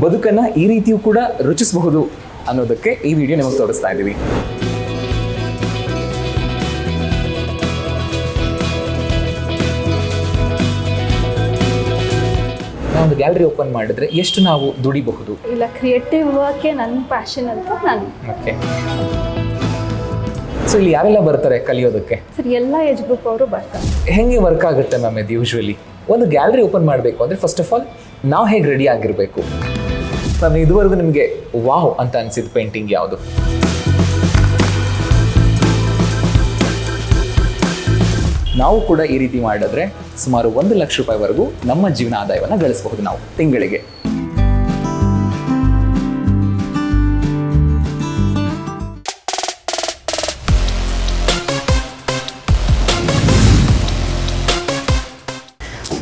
ಬದುಕನ್ನ ಈ ರೀತಿಯೂ ಕೂಡ ರುಚಿಸಬಹುದು ಅನ್ನೋದಕ್ಕೆ ಈ ವಿಡಿಯೋ ನಿಮಗೆ ತೋರಿಸ್ತಾ ಇದ್ದೀವಿ. ಒಂದು ಗ್ಯಾಲರಿ ಓಪನ್ ಮಾಡಿದ್ರೆ ಎಷ್ಟು ನಾವು ದುಡಿಬಹುದು? ಇಲ್ಲ ಕ್ರಿಯೇಟಿವ್ ವರ್ಕೇ ನನ್ನ ಪ್ಯಾಷನ್ ಅಂತ ನಾನು. ಓಕೆ ಸೊ ಇಲ್ಲಿ ಯಾರೆಲ್ಲ ಬರ್ತಾರೆ ಕಲಿಯೋದಕ್ಕೆ? ಸರ್ ಎಲ್ಲ ಏಜ್ ಗ್ರೂಪ್ ಅವರು ಬರ್ತಾರೆ. ಹೆಂಗೆ ವರ್ಕ್ ಆಗುತ್ತೆ ಮ್ಯಾಮ್ ಇದು ಯೂಶ್ವಲಿ ಒಂದು ಗ್ಯಾಲರಿ ಓಪನ್ ಮಾಡಬೇಕು ಅಂದರೆ ಫಸ್ಟ್ ಆಫ್ ಆಲ್ ನಾವು ಹೇಗೆ ರೆಡಿ ಆಗಿರಬೇಕು? ಮ್ಯಾಮ್ ಇದುವರೆಗೂ ನಿಮಗೆ ವಾವ್ ಅಂತ ಅನಿಸಿದ ಪೇಂಟಿಂಗ್ ಯಾವುದು? ನಾವು ಕೂಡ ಈ ರೀತಿ ಮಾಡಿದ್ರೆ ಸುಮಾರು ಒಂದು ಲಕ್ಷ ರೂಪಾಯಿವರೆಗೂ ನಮ್ಮ ಜೀವನ ಆದಾಯವನ್ನು ಗಳಿಸಬಹುದು ನಾವು ತಿಂಗಳಿಗೆ.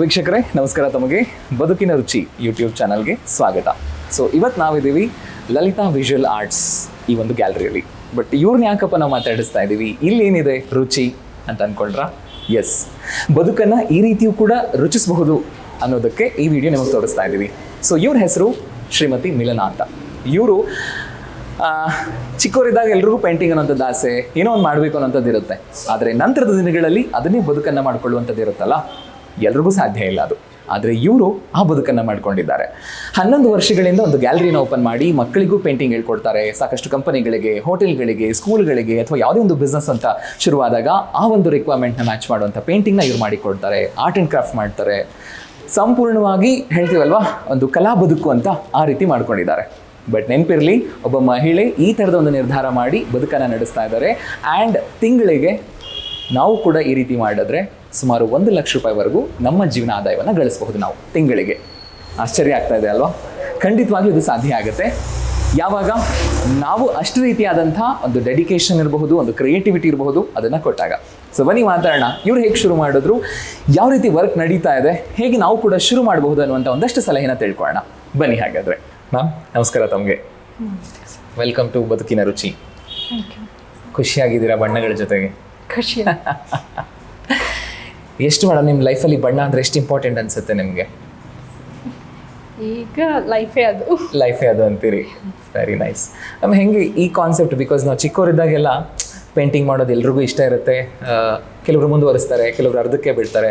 ವೀಕ್ಷಕರೇ, ನಮಸ್ಕಾರ ತಮಗೆ. ಬದುಕಿನ ರುಚಿ ಯೂಟ್ಯೂಬ್ ಚಾನಲ್ಗೆ ಸ್ವಾಗತ. ಸೊ ಇವತ್ತು ನಾವಿದ್ದೀವಿ ಲಲಿತಾ ವಿಜುವಲ್ ಆರ್ಟ್ಸ್ ಈ ಒಂದು ಗ್ಯಾಲರಿಯಲ್ಲಿ ಬಟ್ ಇವ್ರನ್ನ ಯಾಕಪ್ಪ ನಾವು ಮಾತಾಡಿಸ್ತಾ ಇದ್ದೀವಿ ಇಲ್ಲಿ ಏನಿದೆ ರುಚಿ ಅಂತ ಅನ್ಕೊಂಡ್ರಾ? ಎಸ್ ಬದುಕನ್ನು ಈ ರೀತಿಯೂ ಕೂಡ ರುಚಿಸಬಹುದು ಅನ್ನೋದಕ್ಕೆ ಈ ವಿಡಿಯೋ ನಿಮಗೆ ತೋರಿಸ್ತಾ ಇದ್ದೀವಿ ಸೊ ಇವ್ರ ಹೆಸರು ಶ್ರೀಮತಿ ಮಿಲನಾ ಅಂತ. ಇವರು ಚಿಕ್ಕವರಿದ್ದಾಗ ಎಲ್ರಿಗೂ ಪೇಂಟಿಂಗ್ ಅನ್ನೋಂಥದ್ದು ಆಸೆ, ಏನೋ ಒಂದು ಮಾಡಬೇಕು ಅನ್ನೋಂಥದ್ದು ಇರುತ್ತೆ. ಆದರೆ ನಂತರದ ದಿನಗಳಲ್ಲಿ ಅದನ್ನೇ ಬದುಕನ್ನು ಮಾಡಿಕೊಳ್ಳುವಂಥದ್ದು ಇರುತ್ತಲ್ಲ? ಎಲ್ರಿಗೂ ಸಾಧ್ಯ ಇಲ್ಲ ಅದು. ಆದರೆ ಇವರು ಆ ಬದುಕನ್ನು ಮಾಡ್ಕೊಂಡಿದ್ದಾರೆ. ಹನ್ನೊಂದು ವರ್ಷಗಳಿಂದ ಒಂದು ಗ್ಯಾಲರಿನ ಓಪನ್ ಮಾಡಿ ಮಕ್ಕಳಿಗೂ ಪೇಂಟಿಂಗ್ ಹೇಳ್ಕೊಡ್ತಾರೆ. ಸಾಕಷ್ಟು ಕಂಪನಿಗಳಿಗೆ, ಹೋಟೆಲ್ಗಳಿಗೆ, ಸ್ಕೂಲ್ಗಳಿಗೆ ಅಥವಾ ಯಾವುದೇ ಒಂದು ಬಿಸ್ನೆಸ್ ಅಂತ ಶುರುವಾದಾಗ ಆ ಒಂದು ರಿಕ್ವೈರ್ಮೆಂಟ್ನ ಮ್ಯಾಚ್ ಮಾಡುವಂಥ ಪೇಂಟಿಂಗ್ನ ಇವ್ರು ಮಾಡಿಕೊಡ್ತಾರೆ. ಆರ್ಟ್ ಆ್ಯಂಡ್ ಕ್ರಾಫ್ಟ್ ಮಾಡ್ತಾರೆ. ಸಂಪೂರ್ಣವಾಗಿ ಹೇಳ್ತೀವಲ್ವಾ? ಒಂದು ಕಲಾ ಬದುಕು ಅಂತ ಆ ರೀತಿ ಮಾಡ್ಕೊಂಡಿದ್ದಾರೆ. ಬಟ್ ನೆನಪಿರಲಿ, ಒಬ್ಬ ಮಹಿಳೆ ಈ ಥರದ ಒಂದು ನಿರ್ಧಾರ ಮಾಡಿ ಬದುಕನ್ನು ನಡೆಸ್ತಾ ಇದ್ದಾರೆ. ಆ್ಯಂಡ್ ತಿಂಗಳಿಗೆ ನಾವು ಕೂಡ ಈ ರೀತಿ ಮಾಡಿದ್ರೆ ಸುಮಾರು ಒಂದು ಲಕ್ಷ ರೂಪಾಯಿವರೆಗೂ ನಮ್ಮ ಜೀವನ ಆದಾಯವನ್ನು ಗಳಿಸಬಹುದು ನಾವು ತಿಂಗಳಿಗೆ. ಆಶ್ಚರ್ಯ ಆಗ್ತಾ ಇದೆ ಅಲ್ವಾ? ಖಂಡಿತವಾಗ್ಲೂ ಇದು ಸಾಧ್ಯ ಆಗುತ್ತೆ. ಯಾವಾಗ? ನಾವು ಅಷ್ಟು ರೀತಿಯಾದಂಥ ಒಂದು ಡೆಡಿಕೇಶನ್ ಇರಬಹುದು ಒಂದು ಕ್ರಿಯೇಟಿವಿಟಿ ಇರಬಹುದು ಅದನ್ನು ಕೊಟ್ಟಾಗ. ಸೊ ಬನ್ನಿ ಮಾತಾಡೋಣ. ಇವ್ರು ಹೇಗೆ ಶುರು ಮಾಡಿದ್ರು? ಯಾವ ರೀತಿ ವರ್ಕ್ ನಡೀತಾ ಇದೆ? ಹೇಗೆ ನಾವು ಕೂಡ ಶುರು ಮಾಡಬಹುದು ಅನ್ನುವಂಥ ಒಂದಷ್ಟು ಸಲಹೆನ ತಿಳ್ಕೊಳ್ಳೋಣ. ಬನ್ನಿ ಹಾಗಾದರೆ. ಮ್ಯಾಮ್ ನಮಸ್ಕಾರ ತಮಗೆ. ವೆಲ್ಕಮ್ ಟು ಬದುಕಿನ ರುಚಿ. ಖುಷಿಯಾಗಿದ್ದೀರಾ ಬಣ್ಣಗಳ ಜೊತೆಗೆ? ಖುಷಿ. ಎಷ್ಟು ಮೇಡಮ್ ನಿಮ್ಮ ಲೈಫಲ್ಲಿ ಬಣ್ಣ ಅಂದರೆ ಎಷ್ಟು ಇಂಪಾರ್ಟೆಂಟ್ ಅನಿಸುತ್ತೆ ನಿಮಗೆ? ಈಗ ಲೈಫೇ ಅದು. ಲೈಫೇ ಅದು ಅಂತೀರಿ. ವೆರಿ ನೈಸ್ ನಮ್ಮ ಹೆಂಗೆ ಈ ಕಾನ್ಸೆಪ್ಟ್ ಬಿಕಾಸ್ ನಾವು ಚಿಕ್ಕವರಿದ್ದಾಗೆಲ್ಲ ಪೇಂಟಿಂಗ್ ಮಾಡೋದು ಎಲ್ರಿಗೂ ಇಷ್ಟ ಇರುತ್ತೆ. ಕೆಲವರು ಮುಂದುವರಿಸ್ತಾರೆ ಕೆಲವರು ಅರ್ಧಕ್ಕೆ ಬಿಡ್ತಾರೆ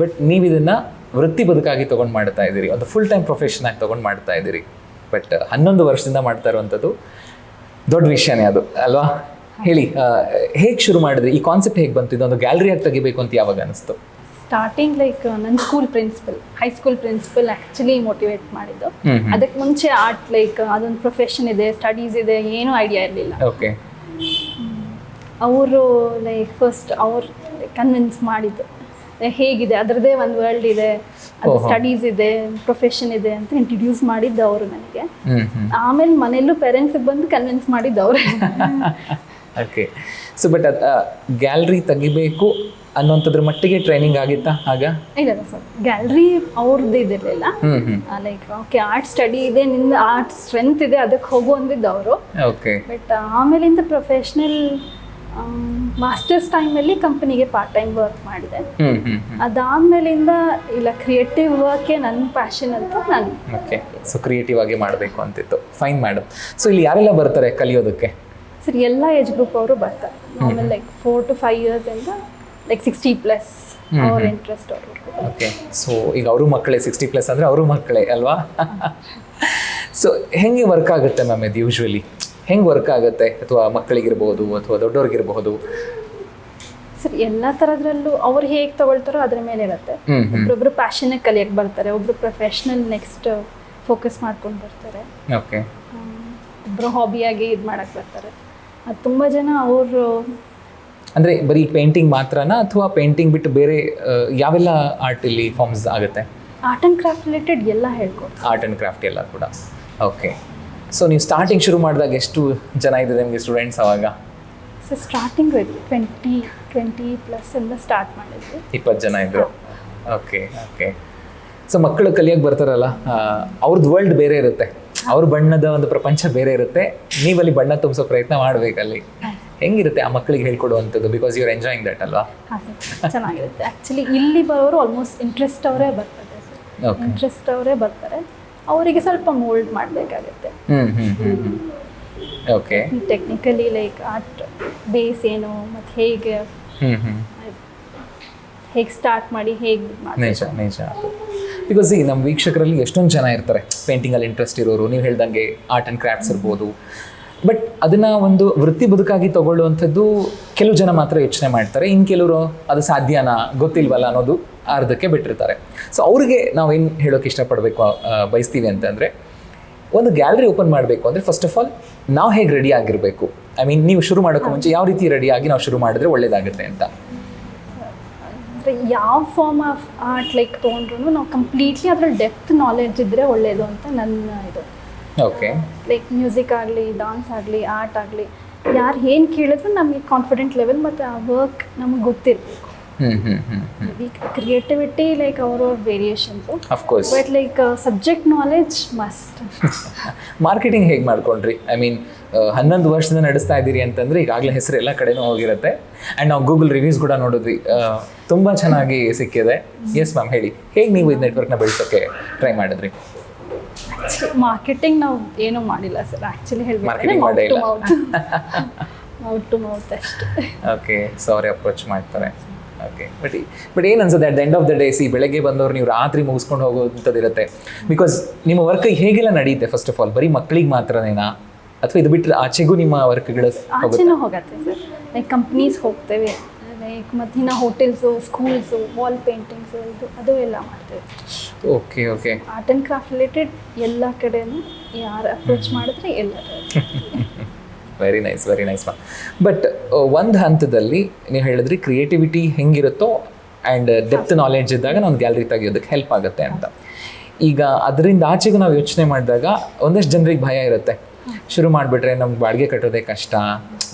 ಬಟ್ ನೀವು ಇದನ್ನು ವೃತ್ತಿ ಬದುಕಾಗಿ ತೊಗೊಂಡು ಮಾಡ್ತಾ ಇದ್ದೀರಿ. ಒಂದು ಫುಲ್ ಟೈಮ್ ಪ್ರೊಫೆಷನ್ ಆಗಿ ತೊಗೊಂಡು ಮಾಡ್ತಾ ಇದ್ದೀರಿ. ಬಟ್ ಹನ್ನೊಂದು ವರ್ಷದಿಂದ ಮಾಡ್ತಾ ಇರುವಂಥದ್ದು ದೊಡ್ಡ ವಿಷಯನೇ ಅದು ಅಲ್ವಾ? ಹೇಳಿ ಹೇಗೆ ಶುರು ಮಾಡಿದ್ರಿ? ಈ ಕಾನ್ಸೆಪ್ಟ್ ಹೇಗೆ ಬಂತು? ಇದೊಂದು ಗ್ಯಾಲರಿಯಾಗಿ ತೆಗಿಬೇಕು ಅಂತ ಯಾವಾಗ ಅನಿಸ್ತು? ಸ್ಟಾರ್ಟಿಂಗ್ ಲೈಕ್ ನನ್ನ school principal high school principal actually motivate ಮಾಡಿದ್ದು. ಅದಕ್ಕೆ ಮುಂಚೆ ಆರ್ಟ್ ಲೈಕ್ ಅದೊಂದು ಪ್ರೊಫೆಷನ್ ಇದೆ ಸ್ಟಡೀಸ್ ಇದೆ ಏನೂ ಐಡಿಯಾ ಇರಲಿಲ್ಲ. ಓಕೆ ಅವರು ಲೈಕ್ ಫಸ್ಟ್ ಅವ್ರು ಕನ್ವಿನ್ಸ್ ಮಾಡಿದ್ದು. ಹೇಗಿದೆ? ಅದರದೇ ಒಂದು ವರ್ಲ್ಡ್ ಇದೆ ಅದು ಸ್ಟಡೀಸ್ ಇದೆ ಪ್ರೊಫೆಷನ್ ಇದೆ ಅಂತ ಇಂಟ್ರಡ್ಯೂಸ್ ಮಾಡಿದ್ದು ಅವರು ನನಗೆ. ಆಮೇಲೆ ಮನೆಯಲ್ಲೂ ಪೇರೆಂಟ್ಸಿಗೆ ಬಂದು ಕನ್ವಿನ್ಸ್ ಮಾಡಿದ್ದು ಅವರೇ. ಓಕೆ ಸೊ ಬಟ್ ಅದು ಗ್ಯಾಲರಿ ತೆಗಿಬೇಕು ಅನ್ನೋಂಥದ್ರ ಮಟ್ಟಿಗೆ ಟ್ರೈನಿಂಗ್ ಆಗಿತ್ತಾ? ಆಗ? ಇಲ್ಲ ಸರ್. ಗ್ಯಾಲರಿ ಅವ್ರದ್ದು ಇದಿರಲಿಲ್ಲ. ಲೈಕ್ ಓಕೆ ಆರ್ಟ್ ಸ್ಟಡಿ ಇದೆ ನಿಂದ ಆರ್ಟ್ ಸ್ಟ್ರೆಂತ್ ಇದೆ ಅದಕ್ಕೆ ಹೋಗು ಅಂದಿದ್ದು ಅವರು ಓಕೆ ಬಟ್ ಆಮೇಲಿಂದ ಪ್ರೊಫೆಷ್ನಲ್ ಮಾಸ್ಟರ್ಸ್ ಟೈಮಲ್ಲಿ ಕಂಪನಿಗೆ ಪಾರ್ಟ್ ಟೈಮ್ ವರ್ಕ್ ಮಾಡಿದೆ. ಅದಾದ್ಮೇಲಿಂದ ಇಲ್ಲ ಕ್ರಿಯೇಟಿವ್ ವರ್ಕೆ ನನ್ನ ಪ್ಯಾಷನ್ ಅಂತ ನಾನು ಓಕೆ ಸೊ ಕ್ರಿಯೇಟಿವ್ ಆಗಿ ಮಾಡಬೇಕು ಅಂತಿತ್ತು. ಫೈನ್ ಮೇಡಮ್ ಸೊ ಇಲ್ಲಿ ಯಾರೆಲ್ಲ ಬರ್ತಾರೆ ಕಲಿಯೋದಕ್ಕೆ? ಸರ್ ಎಲ್ಲ ಏಜ್ ಗ್ರೂಪ್ ಅವರು ಬರ್ತಾರೆ. ಆಮೇಲೆ like four to five years ಇಂದ ಲೈಕ್ ಸಿಕ್ಸ್ಟಿ ಪ್ಲಸ್ ಅವ್ರ ಇಂಟ್ರೆಸ್ಟ್ ಅವರು ಓಕೆ ಸೊ ಈಗ ಅವರು ಮಕ್ಕಳೇ ಸಿಕ್ಸ್ಟಿ ಪ್ಲಸ್ ಅಂದರೆ ಅವರು ಮಕ್ಕಳೇ ಅಲ್ವಾ? ಸೊ ಹೆಂಗೆ ವರ್ಕ್ ಆಗುತ್ತೆ ಮ್ಯಾಮ್ ಇದು ಯೂಶ್ವಲಿ ಹೆಂಗೆ ವರ್ಕ್ ಆಗುತ್ತೆ? ಅಥವಾ ಮಕ್ಕಳಿಗಿರ್ಬೋದು ಅಥವಾ ದೊಡ್ಡವ್ರಿಗಿರ್ಬಹುದು ಸರ್ ಎಲ್ಲ ಥರದ್ರಲ್ಲೂ ಅವ್ರು ಹೇಗೆ ತಗೊಳ್ತಾರೋ ಅದ್ರ ಮೇಲೆ ಇರುತ್ತೆ. ಒಬ್ಬೊಬ್ರು ಒಬ್ರೊಬ್ರು ಕಲಿಯಕ್ಕೆ ಬರ್ತಾರೆ ಒಬ್ರು ಪ್ರೊಫೆಷ್ನಲ್ ನೆಕ್ಸ್ಟ್ ಫೋಕಸ್ ಮಾಡ್ಕೊಂಡು ಬರ್ತಾರೆ. ಓಕೆ. ಒಬ್ರು ಹಾಬಿಯಾಗಿ ಇದು ಮಾಡಕ್ಕೆ ಬರ್ತಾರೆ. ಅದು ತುಂಬ ಜನ ಅವರು ಅಂದರೆ ಬರೀ ಪೇಂಟಿಂಗ್ ಮಾತ್ರನಾ ಅಥವಾ ಪೇಂಟಿಂಗ್ ಬಿಟ್ಟು ಬೇರೆ ಯಾವೆಲ್ಲ ಆರ್ಟ್ ಇಲ್ಲಿ ಫಾರ್ಮ್ಸ್ ಆಗುತ್ತೆ? ಆರ್ಟ್ ಆ್ಯಂಡ್ ಕ್ರಾಫ್ಟ್ ರಿಲೇಟೆಡ್ ಎಲ್ಲ ಹೇಳ್ಕೊಡ್ತಾರೆ ಆರ್ಟ್ ಆ್ಯಂಡ್ ಕ್ರಾಫ್ಟ್ ಎಲ್ಲ ಕೂಡ. ಓಕೆ ಸೊ ನೀವು ಸ್ಟಾರ್ಟಿಂಗ್ ಶುರು ಮಾಡಿದಾಗ ಎಷ್ಟು ಜನ ಇದೆ ನಿಮಗೆ ಸ್ಟೂಡೆಂಟ್ಸ್ ಅವಾಗ? So starting twenty twenty plus ಇಂದ ಸ್ಟಾರ್ಟ್ ಮಾಡಿದ್ವಿ. ಇಪ್ಪತ್ತು ಜನ ಇದ್ದರು ಓಕೆ ಓಕೆ ಸೊ ಮಕ್ಕಳು ಕಲಿಯೋಕೆ ಬರ್ತಾರಲ್ಲ ಅವ್ರದ್ದು ವರ್ಲ್ಡ್ ಬೇರೆ ಇರುತ್ತೆ. ಅವ್ರ ಬಣ್ಣದ ಒಂದು ಪ್ರಪಂಚ ಬೇರೆ ಇರುತ್ತೆ. ನೀವಲ್ಲಿ ಬಣ್ಣ ತುಂಬಿಸೋ ಪ್ರಯತ್ನ ಮಾಡಬೇಕಲ್ಲಿ. ಹೆಂಗಿರುತ್ತೆ ಆ ಮಕ್ಕಳಿಗೆ ಹೇಳ್ಕೊಡುವಂಥದ್ದು? Because you are enjoying that ಅಲ್ವಾ ಚೆನ್ನಾಗಿರುತ್ತೆ. ಆ್ಯಕ್ಚುಲಿ ಇಲ್ಲಿ ಬರೋರು ಆಲ್ಮೋಸ್ಟ್ ಇಂಟ್ರೆಸ್ಟ್ ಅವರೇ ಬರ್ತಾರೆ ಓಕೆ ಇಂಟ್ರೆಸ್ಟ್ ಅವರೇ ಬರ್ತಾರೆ. ಅವರಿಗೆ ಸ್ವಲ್ಪ ಮೋಲ್ಡ್ ಮಾಡಬೇಕಾಗುತ್ತೆ. Okay technically like art base ಏನು ಮತ್ತು ಹೇಗೆ ಹೇಗೆ ಸ್ಟಾರ್ಟ್ ಮಾಡಿ ಹೇಗೆ ನಿಜ ನಿಜ. ಬಿಕಾಸ್ ಈ ನಮ್ಮ ವೀಕ್ಷಕರಲ್ಲಿ ಎಷ್ಟೊಂದು ಜನ ಇರ್ತಾರೆ. ಪೇಂಟಿಂಗಲ್ಲಿ ಇಂಟ್ರೆಸ್ಟ್ ಇರೋರು ನೀವು ಹೇಳ್ದಂಗೆ ಆರ್ಟ್ ಆ್ಯಂಡ್ ಕ್ರಾಫ್ಟ್ಸ್ ಇರ್ಬೋದು. ಬಟ್ ಅದನ್ನು ಒಂದು ವೃತ್ತಿ ಬದುಕಾಗಿ ತಗೊಳ್ಳುವಂಥದ್ದು ಕೆಲವು ಜನ ಮಾತ್ರ ಯೋಚನೆ ಮಾಡ್ತಾರೆ. ಇನ್ನು ಕೆಲವರು ಅದು ಸಾಧ್ಯನಾ ಗೊತ್ತಿಲ್ವಲ್ಲ ಅನ್ನೋದು ಅರ್ಧಕ್ಕೆ ಬಿಟ್ಟಿರ್ತಾರೆ. ಸೊ ನಾವು ನಾವೇನು ಹೇಳೋಕೆ ಇಷ್ಟಪಡಬೇಕು ಬಯಸ್ತೀವಿ ಅಂತಂದರೆ ಒಂದು ಗ್ಯಾಲರಿ ಓಪನ್ ಮಾಡಬೇಕು ಅಂದರೆ ಫಸ್ಟ್ ಆಫ್ ಆಲ್ ನಾವು ಹೇಗೆ ರೆಡಿ ಆಗಿರಬೇಕು? ಐ ಮೀನ್ ನೀವು ಶುರು ಮಾಡೋಕ್ಕೆ ಮುಂಚೆ ಯಾವ ರೀತಿ ರೆಡಿಯಾಗಿ ನಾವು ಶುರು ಮಾಡಿದ್ರೆ ಒಳ್ಳೆಯದಾಗುತ್ತೆ ಅಂತ. ಅಂದರೆ ಯಾವ ಫಾರ್ಮ್ ಆಫ್ ಆರ್ಟ್ ಲೈಕ್ ತೊಗೊಂಡ್ರು ನಾವು ಕಂಪ್ಲೀಟ್ಲಿ ಅದ್ರಲ್ಲಿ ಡೆಪ್ತ್ ನಾಲೆಡ್ಜ್ ಇದ್ದರೆ ಒಳ್ಳೆಯದು ಅಂತ ನನ್ನ ಇದು. ಓಕೆ ಲೈಕ್ ಮ್ಯೂಸಿಕ್ ಆಗಲಿ ಡಾನ್ಸ್ ಆಗಲಿ ಆರ್ಟ್ ಆಗಲಿ ಯಾರು ಏನು ಕೇಳಿದ್ರು ನಮಗೆ ಕಾನ್ಫಿಡೆಂಟ್ ಲೆವೆಲ್ ಮತ್ತು ಆ ವರ್ಕ್ ನಮಗೆ ಗೊತ್ತಿರಬೇಕು. ಹ್ಞೂ ಕ್ರಿಯೇಟಿವಿಟಿ ಲೈಕ್ ಅವ್ರವ್ರ of of course but like subject knowledge must marketing ಹೇಗೆ ಮಾಡ್ಕೊಂಡ್ರಿ? ಐ ಮೀನ್ ಹನ್ನೊಂದು ವರ್ಷದಿಂದ ನಡೆಸ್ತಾ ಇದ್ದೀರಿ ಅಂತಂದ್ರೆ ಈಗಾಗಲೇ ಹೆಸರು ಎಲ್ಲ ಕಡೆನೂ ಹೋಗಿರುತ್ತೆ. ಆ್ಯಂಡ್ ನಾವು ಗೂಗಲ್ ರಿವ್ಯೂಸ್ ಕೂಡ ನೋಡಿದ್ವಿ. ತುಂಬ ಚೆನ್ನಾಗಿ ಸಿಕ್ಕಿದೆ. ಎಸ್ ಮ್ಯಾಮ್ ಹೇಳಿ. ಹೇಗೆ ನೀವು ಇದು ನೆಟ್ವರ್ಕ್ನ ಬೆಳೆಸೋಕ್ಕೆ ಟ್ರೈ ಮಾಡಿದ್ರಿ? ಮಾರ್ಕೆಟಿಂಗ್ ನಾವು ಏನೂ ಮಾಡಿಲ್ಲ ಸರ್. ಆ್ಯಕ್ಚುಲಿ ಹೇಳಿ ಮಾರ್ಕೆಟಿಂಗ್ ಮಾಡೇ ಮೌತ್ ಟು ಇಲ್ಲ. ಮೌತ್ ಮೌತ್ ಟು ಮೌತ್ ಅಷ್ಟೇ. ಓಕೆ ಸೊ ಅವರೇ ಅಪ್ರೋಚ್ ಮಾಡ್ತಾರೆ. ಓಕೆ ಬಟ್ ಬಟ್ ಏನು ಅನ್ಸುತ್ತೆ at the end of the day see ಬೆಳಗ್ಗೆ ಬಂದವರು ನೀವು ರಾತ್ರಿ ಮುಗಿಸ್ಕೊಂಡು ಹೋಗೋವಂಥದ್ದು ಇರುತ್ತೆ ಬಿಕಾಸ್ ನಿಮ್ಮ ವರ್ಕ್ ಹೇಗೆಲ್ಲ ನಡೆಯುತ್ತೆ ಫಸ್ಟ್ ಆಫ್ ಆಲ್ ಬರೀ ಮಕ್ಕಳಿಗೆ ಮಾತ್ರನೇನಾ? ಅಥವಾ ಇದು ಬಿಟ್ಟರೆ ಆಚೆಗೂ ನಿಮ್ಮ ವರ್ಕ್ಗಳು ಹೋಗುತ್ತೆ ಆಚೆನೂ ಹೋಗತ್ತೆ? ಸರ್ ಲೈಕ್ ಕಂಪ್ನೀಸ್ ಹೋಗ್ತೇವೆ. ಲೈಕ್ ಮತ್ತಿನ ಹೋಟೆಲ್ಸು ಸ್ಕೂಲ್ಸು ವಾಲ್ ಪೇಂಟಿಂಗ್ಸು ಇದು ಅದು ಎಲ್ಲ ಮಾಡ್ತೇವೆ. Okay okay art and craft related ಎಲ್ಲ ಕಡೆನೂ ಯಾರು ಅಪ್ರೋಚ್ ಮಾಡಿದ್ರೆ ಎಲ್ಲರೂ. Very nice very nice ma'am but ಒಂದು ಹಂತದಲ್ಲಿ ನೀವು ಹೇಳಿದ್ರಿ ಕ್ರಿಯೇಟಿವಿಟಿ ಹೆಂಗಿರುತ್ತೋ ಆ್ಯಂಡ್ ಡೆಪ್ತ್ ನಾಲೆಡ್ಜ್ ಇದ್ದಾಗ ನಾವು ಗ್ಯಾಲರಿ ತೆಗಿಯೋದಕ್ಕೆ ಹೆಲ್ಪ್ ಆಗುತ್ತೆ ಅಂತ. ಈಗ ಅದರಿಂದ ಆಚೆಗೂ ನಾವು ಯೋಚನೆ ಮಾಡಿದಾಗ ಒಂದಷ್ಟು ಜನರಿಗೆ ಭಯ ಇರುತ್ತೆ. ಶುರು ಮಾಡಿಬಿಟ್ರೆ ನಮ್ಗೆ ಬಾಡಿಗೆ ಕಟ್ಟೋದೇ ಕಷ್ಟ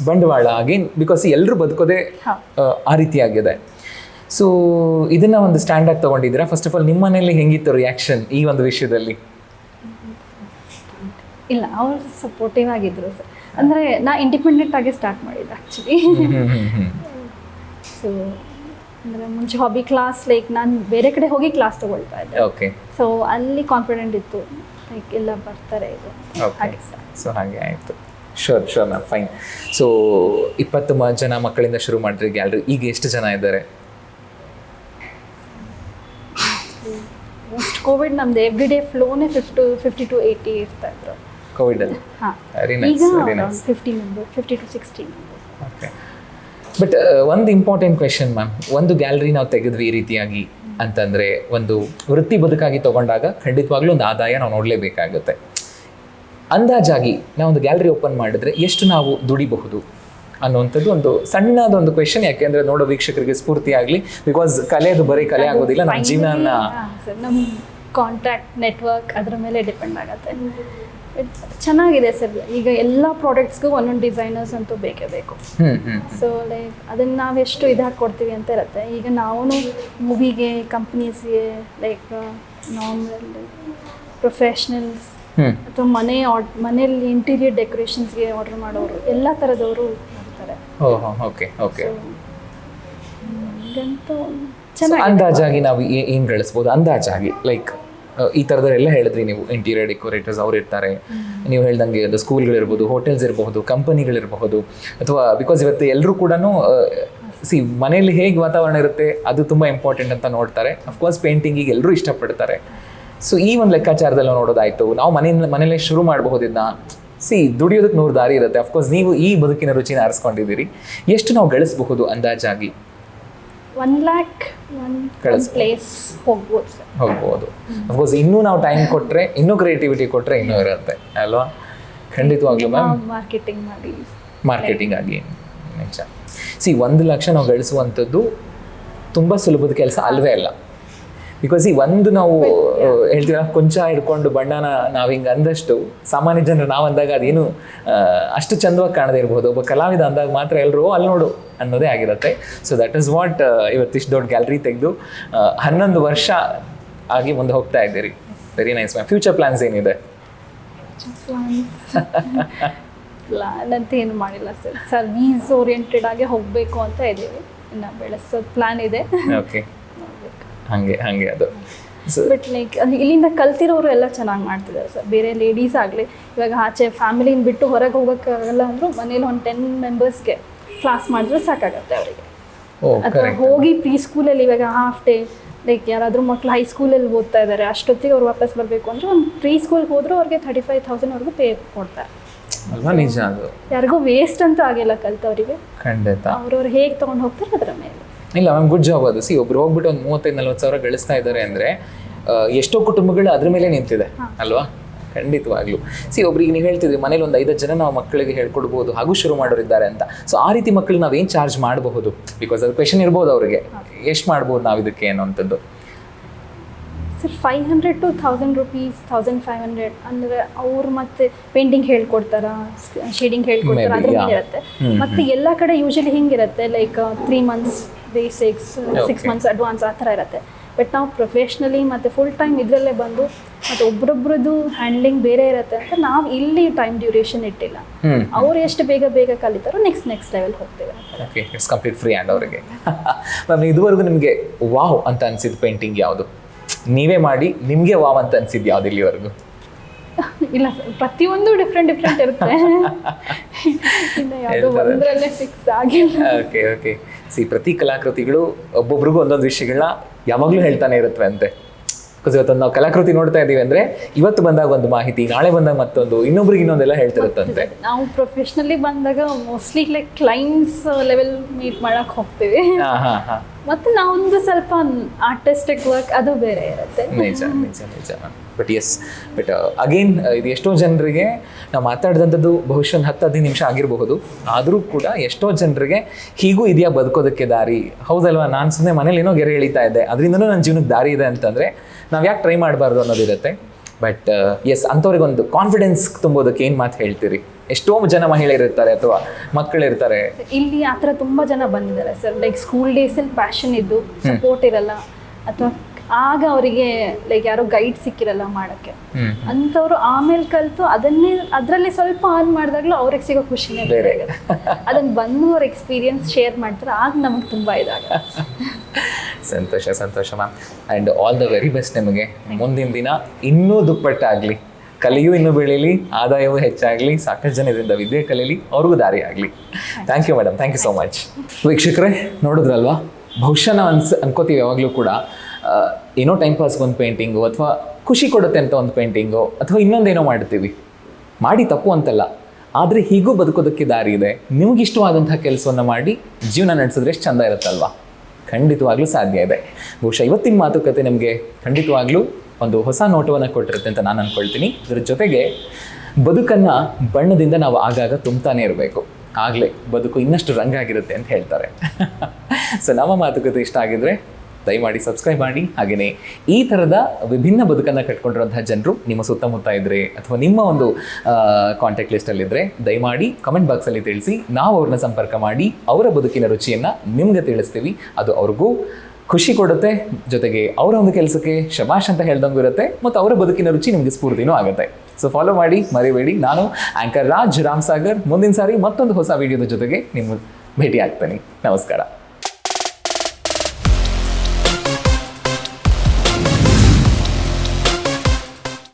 ಬಂಡವಾಳ ಅಗೇನ್ ಬಿಕಾಸ್ ಎಲ್ಲರೂ ಬದುಕೋದೇ. ಆ, ರೀತಿ ಆಗಿದೆ. ಸೊ ಇದನ್ನು ಒಂದು ಸ್ಟ್ಯಾಂಡರ್ಡ್ ತೊಗೊಂಡಿದ್ದೀರಾ? ಫಸ್ಟ್ ಆಫ್ ಆಲ್ ನಿಮ್ಮ ಮನೆಯಲ್ಲಿ ಹೆಂಗಿತ್ತು ರಿಯಾಕ್ಷನ್ ಈ ಒಂದು ವಿಷಯದಲ್ಲಿ? ಇಲ್ಲ ಅವ್ರು ಸಪೋರ್ಟಿವ್ ಆಗಿದ್ರು ಸರ್. ಅಂದರೆ ನಾ ಇಂಡಿಪೆಂಡೆಂಟ್ ಆಗಿ ಸ್ಟಾರ್ಟ್ ಮಾಡಿದ್ದೆ ಆ್ಯಕ್ಚುಲಿ ಸೊ ಅಂದರೆ ಮುಂಚೆ ಹಾಬಿ ಕ್ಲಾಸ್ ಲೈಕ್ ನಾನು ಬೇರೆ ಕಡೆ ಹೋಗಿ ಕ್ಲಾಸ್ ತೊಗೊಳ್ತಾ ಇದ್ದೆ. ಓಕೆ ಸೊ ಅಲ್ಲಿ ಕಾನ್ಫಿಡೆಂಟ್ ಇತ್ತು ಲೈಕ್ ಎಲ್ಲ ಬರ್ತಾರೆ ಇದು. ಹಾಗೆ ಸೊ ಹಾಗೆ ಆಯಿತು. Sure sure ma'am fine so ಇಪ್ಪತ್ತು ಜನ ಮಕ್ಕಳಿಂದ ಶುರು ಮಾಡಿದ್ರಿ ಗ್ಯಾಲರಿ ಈಗ ಎಷ್ಟು ಜನ ಇದ್ದಾರೆ? ಕೋವಿಡ್ ನಮ್ದು ಎವ್ರಿ ಡೇ ಫ್ಲೋನೇ ಫಿಫ್ಟು ಫಿಫ್ಟಿ ಟು ಏಯ್ಟಿ ಇರ್ತಾ ಕೋವಿಡಲ್ಲಿ ಹಾಂ. ವೆರಿ ಈಗ nice very nice fifty member fifty to sixty okay but ಒಂದು ಇಂಪಾರ್ಟೆಂಟ್ ಕ್ವೆಶನ್ ಮ್ಯಾಮ್ ಒಂದು ಗ್ಯಾಲರಿ ನಾವು ತೆಗೆದ್ವಿ ಈ ರೀತಿಯಾಗಿ ಅಂತಂದರೆ ಒಂದು ವೃತ್ತಿ ಬದುಕಾಗಿ ತಗೊಂಡಾಗ ಖಂಡಿತವಾಗ್ಲೂ ಒಂದು ಆದಾಯ ನಾವು ನೋಡಲೇಬೇಕಾಗುತ್ತೆ. ಅಂದಾಜಾಗಿ ನಾವು ಒಂದು ಗ್ಯಾಲರಿ ಓಪನ್ ಮಾಡಿದ್ರೆ ಎಷ್ಟು ನಾವು ದುಡಿಬಹುದು ಅನ್ನುವಂಥದ್ದು ಒಂದು ಸಣ್ಣದೊಂದು ಕ್ವೆಶನ್ ಯಾಕೆಂದ್ರೆ ನೋಡೋ ವೀಕ್ಷಕರಿಗೆ ಸ್ಫೂರ್ತಿ ಆಗಲಿ ಬಿಕಾಸ್ ಕಲೆಯದು ಬರೀ ಕಲೆ ಆಗೋದಿಲ್ಲ ನಮ್ಮ ಜೀವನ ನಮ್ಮ ಕಾಂಟ್ಯಾಕ್ಟ್ ನೆಟ್ವರ್ಕ್ ಅದರ ಮೇಲೆ ಡಿಪೆಂಡ್ ಆಗುತ್ತೆ. ಚೆನ್ನಾಗಿದೆ ಸರ್. ಈಗ ಎಲ್ಲ ಪ್ರಾಡಕ್ಟ್ಸ್ಗೂ ಒಂದೊಂದು ಡಿಸೈನರ್ಸ್ ಅಂತೂ ಬೇಕೇ ಬೇಕು. ಸೊ ಲೈಕ್ ಅದನ್ನು ಎಷ್ಟು ಇದು ಹಾಕ್ಕೊಡ್ತೀವಿ ಅಂತ ಇರುತ್ತೆ. ಈಗ ನಾವು ಮೂವಿಗೆ ಕಂಪ್ನೀಸ್ಗೆ ಲೈಕ್ ನಾರ್ಮಲ್ ಪ್ರೊಫೆಷ್ನಲ್ಸ್ ಅಥವಾ ಮನೆ ಮನೆಯಲ್ಲಿ ಇಂಟೀರಿಯರ್ ಡೆಕೋರೇಷನ್ಸ್ಗೆ ಆರ್ಡರ್ ಮಾಡೋರು ಎಲ್ಲ ಥರದವರು ಮಾಡ್ತಾರೆ. ಓಕೆ ಓಕೆ ಅಂದಾಜಾಗಿ ನಾವು ಏನು ಏನ್ ಗಳಿಸ್ಬೋದು? ಅಂದಾಜಾಗಿ ಲೈಕ್ ಈ ಥರದವರೆಲ್ಲ ಹೇಳಿದ್ರಿ ನೀವು ಇಂಟೀರಿಯರ್ ಡೆಕೋರೇಟರ್ಸ್ ಅವ್ರು ಇರ್ತಾರೆ. ನೀವು ಹೇಳ್ದಂಗೆ ಅದು ಸ್ಕೂಲ್ಗಳಿರ್ಬೋದು ಹೋಟೆಲ್ಸ್ ಇರಬಹುದು ಕಂಪನಿಗಳಿರಬಹುದು ಅಥವಾ ಬಿಕಾಸ್ ಇವತ್ತು ಎಲ್ಲರೂ ಕೂಡ ಸಿ ಮನೆಯಲ್ಲಿ ಹೇಗೆ ವಾತಾವರಣ ಇರುತ್ತೆ, ಅದು ತುಂಬ ಇಂಪಾರ್ಟೆಂಟ್ ಅಂತ ನೋಡ್ತಾರೆ. ಅಫ್ಕೋರ್ಸ್ ಪೇಂಟಿಂಗಿಗೆ ಎಲ್ಲರೂ ಇಷ್ಟಪಡ್ತಾರೆ. ಸೊ ಈ ಒಂದು ಲೆಕ್ಕಾಚಾರದಲ್ಲಿ ನೋಡೋದಾಯ್ತು. ನಾವು ಮನೆಯಿಂದ ಮನೇಲೆ ಶುರು ಮಾಡಬಹುದಿದ್ದ ಸಿ ದುಡಿಯೋದಕ್ಕೆ ನೂರು ದಾರಿ ಇರುತ್ತೆ. ಅಫ್ಕೋರ್ಸ್ ನೀವು ಈ ಬದುಕಿನ ರುಚಿನ ಆರಿಸ್ಕೊಂಡಿದ್ದೀರಿ. ಎಷ್ಟು ನಾವು ಗಳಿಸಬಹುದು ಅಂದಾಜಾಗಿ? One lakh one. ಪ್ಲೇಸ್ ಹೋಗ್ಬೋದು ಸರ್ ಹೋಗ್ಬೋದು. ಅಫ್ಕೋರ್ಸ್ ಇನ್ನೂ ನಾವು ಟೈಮ್ ಕೊಟ್ಟರೆ ಇನ್ನೂ ಕ್ರಿಯೇಟಿವಿಟಿ ಕೊಟ್ಟರೆ ಇನ್ನೂ ಇರುತ್ತೆ. ಅಲ್ವಾ? ಖಂಡಿತವಾಗ್ಲೂ ಮ್ಯಾಮ್ ಮಾರ್ಕೆಟಿಂಗ್ ಮಾಡಿ. ಮಾರ್ಕೆಟಿಂಗ್ ಆಗಿ. ನಿಜ. ಸಿ ಒಂದು ಲಕ್ಷ ನಾವು ಗಳಿಸುವಂಥದ್ದು ತುಂಬ ಸುಲಭದ ಕೆಲಸ ಅಲ್ವೇ ಅಲ್ಲ. ಬಿಕಾಸ್ ಈ ಒಂದು ನಾವು ಹೇಳ್ತೀವಲ್ಲ ಕೊಂಚ ಹಿಡ್ಕೊಂಡು ಬಣ್ಣನ ನಾವು ಹಿಂಗೆ ಅಂದಷ್ಟು ಸಾಮಾನ್ಯ ಜನರು ನಾವು ಅಂದಾಗ ಅದೇನು ಅಷ್ಟು ಚಂದವಾಗಿ ಕಾಣದೇ ಇರ್ಬೋದು. ಒಬ್ಬ ಕಲಾವಿದ ಅಂದಾಗ ಮಾತ್ರ ಎಲ್ಲರೂ ಅಲ್ಲಿ ನೋಡು ಅನ್ನೋದೇ ಆಗಿರುತ್ತೆ. ಸೊ ದಟ್ ಇಸ್ ವಾಟ್ ಇವತ್ತಿಷ್ಟು ದೊಡ್ಡ ಗ್ಯಾಲರಿ ತೆಗೆದು ಹನ್ನೊಂದು ವರ್ಷ ಆಗಿ ಮುಂದೆ ಹೋಗ್ತಾ ಇದ್ದೀರಿ. Very nice ma'am future plans ಏನಿದೆ? ಪ್ಲಾನ್ ಅಂತ ಏನು ಮಾಡಿಲ್ಲ ಸರ್. ಸರ್ವೀಸ್ ಓರಿಯೆಂಟೆಡ್ ಆಗಿ ಹೋಗಬೇಕು ಅಂತ ಇದ್ದೀವಿ. ಇನ್ನು ಬೆಳೆಸೋದು ಪ್ಲಾನ್ ಇದೆ. ಓಕೆ ಹಾಗೆ ಹಾಗೆ ಅದು. ಬಟ್ ಲೈಕ್ ಇಲ್ಲಿಂದ ಕಲ್ತಿರೋರು ಎಲ್ಲ ಚೆನ್ನಾಗಿ ಮಾಡ್ತಿದ್ದಾರೆ ಸರ್. ಬೇರೆ ಲೇಡೀಸ್ ಆಗಲಿ ಇವಾಗ ಆಚೆ ಫ್ಯಾಮಿಲಿನ ಬಿಟ್ಟು ಹೊರಗೆ ಹೋಗೋಕ್ಕಾಗಲ್ಲ ಅಂದರೂ ಮನೇಲಿ ಒಂದು ಟೆನ್ ಮೆಂಬರ್ಸ್ಗೆ ಕ್ಲಾಸ್ ಮಾಡಿದ್ರೆ ಸಾಕಾಗತ್ತೆ ಅವರಿಗೆ. ಅಥವಾ ಹೋಗಿ ಪ್ರೀ ಸ್ಕೂಲಲ್ಲಿ ಇವಾಗ ಹಾಫ್ ಡೇ ಲೈಕ್ ಯಾರಾದರೂ ಮಕ್ಳು ಹೈಸ್ಕೂಲಲ್ಲಿ ಓದ್ತಾ ಇದ್ದಾರೆ ಅಷ್ಟೊತ್ತಿಗೆ ಅವ್ರು ವಾಪಸ್ ಬರಬೇಕು ಅಂದರೆ ಒಂದು ಪ್ರೀ ಸ್ಕೂಲ್ಗೆ ಹೋದರೂ ಅವ್ರಿಗೆ ತರ್ಟಿ ಫೈವ್ ತೌಸಂಡ್ವರೆಗೂ ಪೇ ಕೊಡ್ತಾರೆ. ನಿಜ ಅದು? ಯಾರಿಗೂ ವೇಸ್ಟ್ ಅಂತೂ ಆಗಿಲ್ಲ ಕಲ್ತವರಿಗೆ. ಖಂಡಿತ. ಅವ್ರವ್ರು ಹೇಗೆ ತೊಗೊಂಡು ಹೋಗ್ತಾರೆ ಅದರ ಮೇಲೆ. ಇಲ್ಲ ಮ್ಯಾಮ್ ಗುಡ್ ಜಾಬ್ ಅದು. ಸಿ ಒಬ್ರು ಹೋಗ್ಬಿಟ್ಟು ಒಂದು ಮೂವತ್ತೈದು ನಲ್ವತ್ತು ಸಾವಿರ ಗಳಿಸ್ತಾ ಇದ್ದಾರೆ ಅಂದರೆ ಎಷ್ಟೋ ಕುಟುಂಬಗಳು ಅದ್ರ ಮೇಲೆ ನಿಂತಿದೆ ಅಲ್ವಾ? ಖಂಡಿತವಾಗ್ಲೂ. ಸಿ ಒಬ್ರಿಗೆ ನೀವು ಹೇಳ್ತಿದ್ರಿ ಮನೇಲಿ ಒಂದು ಐದು ಜನ ನಾವು ಮಕ್ಕಳಿಗೆ ಹೇಳ್ಕೊಡ್ಬೋದು ಹಾಗೂ ಶುರು ಮಾಡೋರಿದ್ದಾರೆ ಅಂತ. ಸೊ ಆ ರೀತಿ ಮಕ್ಕಳು ನಾವೇನು ಚಾರ್ಜ್ ಮಾಡಬಹುದು? ಬಿಕಾಸ್ ಅದು ಕ್ವೆಶನ್ ಇರ್ಬೋದು ಅವರಿಗೆ. ಎಷ್ಟು ಮಾಡ್ಬೋದು ನಾವು ಇದಕ್ಕೆ ಅನ್ನೋಂಥದ್ದು? Sir five hundred to thousand rupees thousand five hundred ಅಂದರೆ ಅವ್ರು ಮತ್ತೆ ಪೇಂಟಿಂಗ್ ಹೇಳ್ಕೊಡ್ತಾರ ಶೇಡಿಂಗ್ ಹೇಳ್ಕೊಡ್ತಾರ ಅದ್ರ ಮೇಲೆ ಇರುತ್ತೆ. ಮತ್ತೆ ಎಲ್ಲ ಕಡೆ usually ಹಿಂಗಿರುತ್ತೆ like three months basics six. Months advance ಆ ಥರ ಇರುತ್ತೆ. ಬಟ್ ನಾವು ಪ್ರೊಫೆಷ್ನಲಿ ಮತ್ತು ಫುಲ್ ಟೈಮ್ ಇದರಲ್ಲೇ ಬಂದು ಮತ್ತು ಒಬ್ರೊಬ್ರದ್ದು ಹ್ಯಾಂಡ್ಲಿಂಗ್ ಬೇರೆ ಇರುತ್ತೆ ಅಂತ ನಾವು ಇಲ್ಲಿ ಟೈಮ್ ಡ್ಯೂರೇಷನ್ ಇಟ್ಟಿಲ್ಲ. ಅವ್ರು ಎಷ್ಟು ಬೇಗ ಬೇಗ ಕಲಿತಾರೋ ನೆಕ್ಸ್ಟ್ ನೆಕ್ಸ್ಟ್ ಲೆವೆಲ್ ಹೋಗ್ತೇವೆ. Okay it's complete free and ಅವರಿಗೆ. ಮ್ಯಾಮ್ ಇದುವರೆಗೂ ನಿಮಗೆ ವಾವ್ ಅಂತ ಅನ್ಸಿದ್ದು ಪೇಂಟಿಂಗ್ ಯಾವುದು? ನೀವೇ ಮಾಡಿ ನಿಮಗೆ ವಾವ್ ಅಂತ ಅನ್ಸಿದ್ದು ಯಾವ್ದು ಇಲ್ಲಿವರೆಗೂ? ಇಲ್ಲ ಪ್ರತಿಯೊಂದು ಡಿಫ್ರೆಂಟ್ ಡಿಫ್ರೆಂಟ್ ಇರುತ್ತೆ. ಇನ್ನು ಯಾವುದೋ. ಒಂದರಲ್ಲೇ ಫಿಕ್ಸ್ ಆಗಿಲ್ಲ. ಓಕೆ ಓಕೆ ಸಿ ಪ್ರತಿ ಕಲಾಕೃತಿಗಳು ಒಬ್ಬೊಬ್ರಿಗೂ ಒಂದೊಂದು ವಿಷಯಗಳನ್ನ ಯಾವಾಗಲೂ ಹೇಳ್ತಾನೆ ಇರುತ್ತವೆ ಅಂತೆ ಬಿಕಾಸ್ ಇವತ್ತೊಂದು ನಾವು ಕಲಾಕೃತಿ ನೋಡ್ತಾ ಇದ್ದೀವಿ ಅಂದರೆ ಇವತ್ತು ಬಂದಾಗ ಒಂದು ಮಾಹಿತಿ ನಾಳೆ ಬಂದಾಗ ಮತ್ತೊಂದು ಇನ್ನೊಬ್ರಿಗೆ ಇನ್ನೊಂದೆಲ್ಲ ಹೇಳ್ತಿರುತ್ತಂತೆ ನಾವು ಪ್ರೊಫೆಷ್ನಲಿ ಬಂದಾಗ mostly like clients level meet ಮಾಡಕ್ ಹೋಗ್ತೀವಿ. ಹಾಂ ಹಾಂ ಹಾಂ. ಮತ್ತೆ ನಾವೊಂದು ಸ್ವಲ್ಪ ಆರ್ಟಿಸ್ಟಿಕ್ ವರ್ಕ್ ಅದು ಬೇರೆ ಇರುತ್ತೆ. ನಿಜ ನಿಜ ನಿಜ. ಬಟ್ ಎಸ್ ಬಟ್ ಅಗೇನ್ ಇದು ಎಷ್ಟೋ ಜನರಿಗೆ ನಾವು ಮಾತಾಡಿದಂಥದ್ದು ಬಹುಶಃ ಒಂದು ಹತ್ತು, ಹದಿನೈದು ನಿಮಿಷ ಆಗಿರಬಹುದು. ಆದರೂ ಕೂಡ ಎಷ್ಟೋ ಜನರಿಗೆ ಹೀಗೂ ಇದೆಯಾ ಬದುಕೋದಕ್ಕೆ ದಾರಿ. ಹೌದಲ್ವಾ? ನಾನು ಸುಮ್ಮನೆ ಮನೇಲಿ ಏನೋ ಗೆರೆ ಎಳಿತಾ ಇದ್ದೆ. ಅದರಿಂದನೂ ನನ್ನ ಜೀವನಕ್ಕೆ ದಾರಿ ಇದೆ ಅಂತಂದರೆ ನಾವು ಯಾಕೆ ಟ್ರೈ ಮಾಡಬಾರ್ದು ಅನ್ನೋದಿರುತ್ತೆ. ಬಟ್ ಎಸ್ ಅಂಥವ್ರಿಗೆ ಒಂದು ಕಾನ್ಫಿಡೆನ್ಸ್ ತುಂಬೋದಕ್ಕೆ ಏನು ಮಾತು ಹೇಳ್ತೀರಿ? ಎಷ್ಟೋ ಜನ ಮಹಿಳೆಯರಿರ್ತಾರೆ ಅಥವಾ ಮಕ್ಕಳಿರ್ತಾರೆ. ಇಲ್ಲಿ ಆ ಥರ ತುಂಬ ಜನ ಬಂದಿದ್ದಾರೆ ಸರ್. ಲೈಕ್ ಸ್ಕೂಲ್ ಡೇಸಲ್ಲಿ ಪ್ಯಾಷನ್ ಇದ್ದು ಸಪೋರ್ಟ್ ಇರಲ್ಲ. ಅಥವಾ ಆಗ ಅವರಿಗೆ ಲೈಕ್ ಯಾರೋ ಗೈಡ್ ಸಿಕ್ಕಿರಲ್ಲ ಮಾಡೋಕ್ಕೆ. ಅಂಥವ್ರು ಆಮೇಲೆ ಕಲಿತು ಅದನ್ನೇ ಅದರಲ್ಲಿ ಸ್ವಲ್ಪ ಆನ್ ಮಾಡಿದಾಗಲೂ ಅವ್ರಿಗೆ ಸಿಗೋ ಖುಷಿನೇ ಬೇರೆ. ಅದನ್ನು ಅದನ್ನ ಬಂದು ಅವ್ರ ಎಕ್ಸ್ಪೀರಿಯನ್ಸ್ ಶೇರ್ ಮಾಡ್ತಾರೆ. ಆಗ ನಮಗೆ ತುಂಬ ಇದಾಗ ಸಂತೋಷ ಸಂತೋಷ ma'am and all the very best ನಿಮಗೆ. ಮುಂದಿನ ದಿನ ಇನ್ನೂ ದುಪ್ಪಟ್ಟಾಗಲಿ. ಕಲೆಯೂ ಇನ್ನೂ ಬೆಳೀಲಿ ಆದಾಯವೂ ಹೆಚ್ಚಾಗಲಿ ಸಾಕಷ್ಟು ಜನ ಇದರಿಂದ ವಿದ್ಯೆ ಕಲೀಲಿ ಅವ್ರಿಗೂ ದಾರಿ ಆಗಲಿ. Thank you madam thank you so much ವೀಕ್ಷಕರೇ ನೋಡಿದ್ರಲ್ವಾ? ಬಹುಶಃ ನಾವು ಅನ್ಸ್ ಅನ್ಕೋತೀವಿ ಯಾವಾಗಲೂ ಕೂಡ. ಏನೋ ಟೈಮ್ ಪಾಸ್ಗೆ ಒಂದು ಪೇಂಟಿಂಗು ಅಥವಾ ಖುಷಿ ಕೊಡುತ್ತೆ ಅಂತ ಒಂದು ಪೇಂಟಿಂಗು ಅಥವಾ ಇನ್ನೊಂದೇನೋ ಮಾಡ್ತೀವಿ. ಮಾಡಿ ತಪ್ಪು ಅಂತಲ್ಲ. ಆದರೆ ಹೀಗೂ ಬದುಕೋದಕ್ಕೆ ದಾರಿ ಇದೆ. ನಿಮಗಿಷ್ಟವಾದಂತಹ ಕೆಲಸವನ್ನು ಮಾಡಿ ಜೀವನ ನಡೆಸಿದ್ರೆ ಎಷ್ಟು ಚಂದ ಇರುತ್ತಲ್ವಾ? ಖಂಡಿತವಾಗ್ಲೂ ಸಾಧ್ಯ ಇದೆ. ಬಹುಶಃ ಇವತ್ತಿನ ಮಾತುಕತೆ ನಮಗೆ ಖಂಡಿತವಾಗ್ಲೂ ಒಂದು ಹೊಸ ನೋಟವನ್ನು ಕೊಟ್ಟಿರುತ್ತೆ ಅಂತ ನಾನು ಅನ್ಕೊಳ್ತೀನಿ. ಇದ್ರ ಜೊತೆಗೆ ಬದುಕನ್ನು ಬಣ್ಣದಿಂದ ನಾವು ಆಗಾಗ ತುಂಬ್ತಾನೆ ಇರಬೇಕು. ಆಗಲೇ ಬದುಕು ಇನ್ನಷ್ಟು ರಂಗಾಗಿರುತ್ತೆ ಅಂತ ಹೇಳ್ತಾರೆ. ಸೊ ನಮ್ಮ ಮಾತುಕತೆ ಇಷ್ಟ ಆಗಿದ್ರೆ ದಯಮಾಡಿ ಸಬ್ಸ್ಕ್ರೈಬ್ ಮಾಡಿ. ಹಾಗೆಯೇ ಈ ಥರದ ವಿಭಿನ್ನ ಬದುಕನ್ನು ಕಟ್ಕೊಂಡಿರುವಂತಹ ಜನರು ನಿಮ್ಮ ಸುತ್ತಮುತ್ತ ಇದ್ದರೆ ಅಥವಾ ನಿಮ್ಮ ಒಂದು ಕಾಂಟ್ಯಾಕ್ಟ್ ಲಿಸ್ಟಲ್ಲಿದ್ದರೆ ದಯಮಾಡಿ ಕಮೆಂಟ್ ಬಾಕ್ಸಲ್ಲಿ ತಿಳಿಸಿ. ನಾವು ಅವ್ರನ್ನ ಸಂಪರ್ಕ ಮಾಡಿ ಅವರ ಬದುಕಿನ ರುಚಿಯನ್ನು ನಿಮಗೆ ತಿಳಿಸ್ತೀವಿ. ಅದು ಅವ್ರಿಗೂ ಖುಷಿ ಕೊಡುತ್ತೆ. ಜೊತೆಗೆ ಅವರ ಒಂದು ಕೆಲಸಕ್ಕೆ ಶಬಾಷ್ ಅಂತ ಹೇಳ್ದಂಗೂ ಇರುತ್ತೆ. ಮತ್ತು ಅವರ ಬದುಕಿನ ರುಚಿ ನಿಮಗೆ ಸ್ಫೂರ್ತಿನೂ ಆಗುತ್ತೆ. ಸೊ ಫಾಲೋ ಮಾಡಿ, ಮರಿಬೇಡಿ. ನಾನು ಆ್ಯಂಕರ್ ರಾಜ್ ರಾಮ್ ಸಾಗರ್ ಮುಂದಿನ ಸಾರಿ ಮತ್ತೊಂದು ಹೊಸ ವಿಡಿಯೋದ ಜೊತೆಗೆ ನಿಮ್ಮ ಭೇಟಿ ಆಗ್ತೀನಿ ನಮಸ್ಕಾರ.